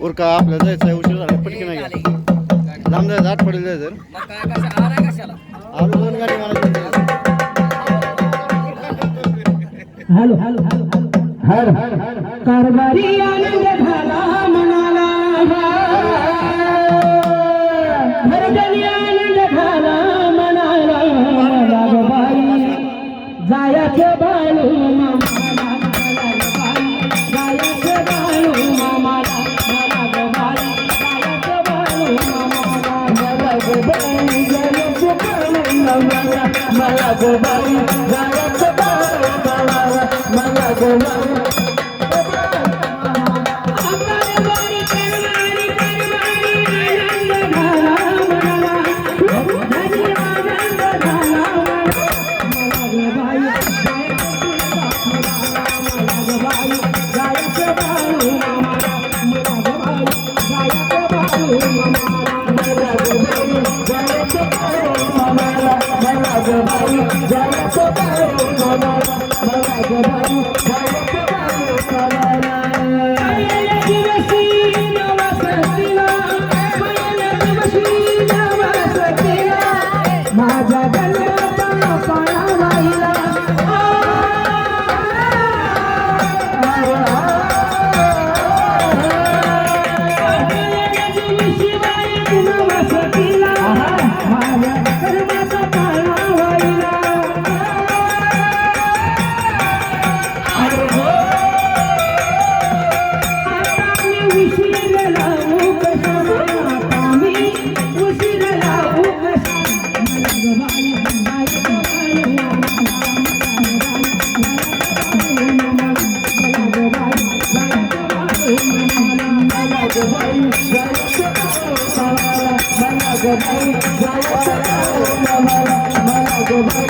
उर का आपल्याला जायचं आहे उशीर झाला पटकन नाही लांब जायचं आठ पडेल जायचं आलो गाडी मला हॅलो जायाचं Malaga, Malaga, Malaga, Thank you. Malaga, Malaga, mala, Malaga,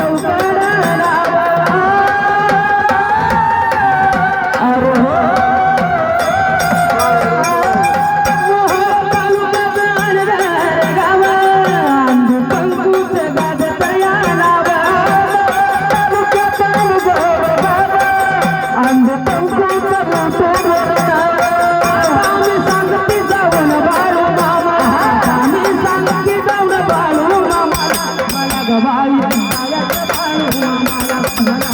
Bye.